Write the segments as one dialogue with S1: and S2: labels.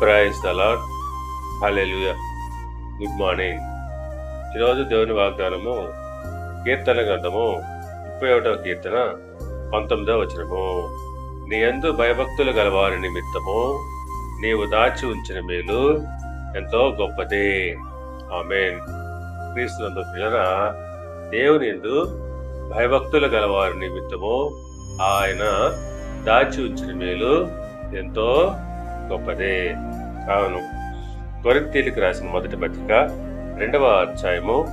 S1: Praise the Lord good morning ఈరోజు దేవుని వాగ్దానము కీర్తన గ్రంథము ముప్పై ఒకటవ కీర్తన పంతొమ్మిదవ వచనము. నీ యందు భయభక్తులు గలవారి నిమిత్తము నీవు దాచి ఉంచిన మేలు ఎంతో గొప్పదే. ఆమెన్. క్రీస్తునందు పిల్లరా దేవుని ఎందు భయభక్తులు గలవారి నిమిత్తము ఆయన దాచి ఉంచిన మేలు ఎంతో గొప్పదే. అవును. కొరింతీలికి రాసిన మొదటి పత్రిక రెండవ అధ్యాయము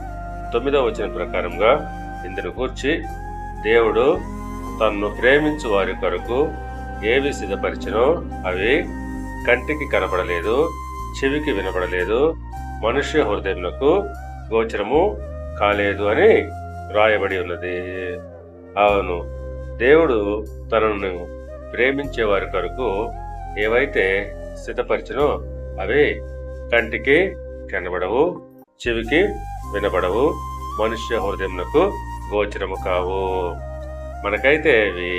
S1: తొమ్మిదవ వచ్చిన ప్రకారంగా ఇందును కూర్చి దేవుడు తన్ను ప్రేమించు వారి కొరకు ఏవి సిద్ధపరిచినో అవి కంటికి కనపడలేదు చెవికి వినపడలేదు మనుష్య హృదయములకు గోచరము కాలేదు అని రాయబడి ఉన్నది. అవును. దేవుడు తనను ప్రేమించే వారి కొరకు ఏవైతే సిద్ధపరిచినో అవి కంటికి కనబడవు చెవికి వినబడవు మనుష్య హృదయములకు గోచరము కావు. మనకైతే అవి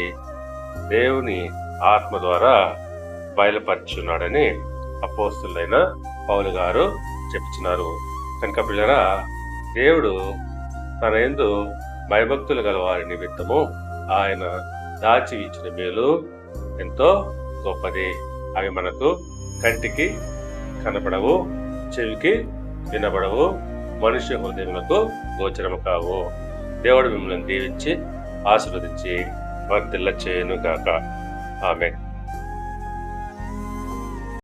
S1: దేవుని ఆత్మ ద్వారా బయలుపరుచున్నాడని అపోస్తులైన పౌలు గారు చెప్తున్నారు కనుక పిల్లరా దేవుడు తన ఎందు భయభక్తులు గల వారి నిమిత్తము ఆయన దాచి ఇచ్చిన మేలు ఎంతో గొప్పది అవి మనకు కంటికి కనపడవు చెవికి వినబడవు మనుష్య హృదయములకు గోచరము కావు. దేవుడు మిమ్మల్ని దీవించి ఆశీర్వదించి వర్తిల్ల చేయను గాక ఆమె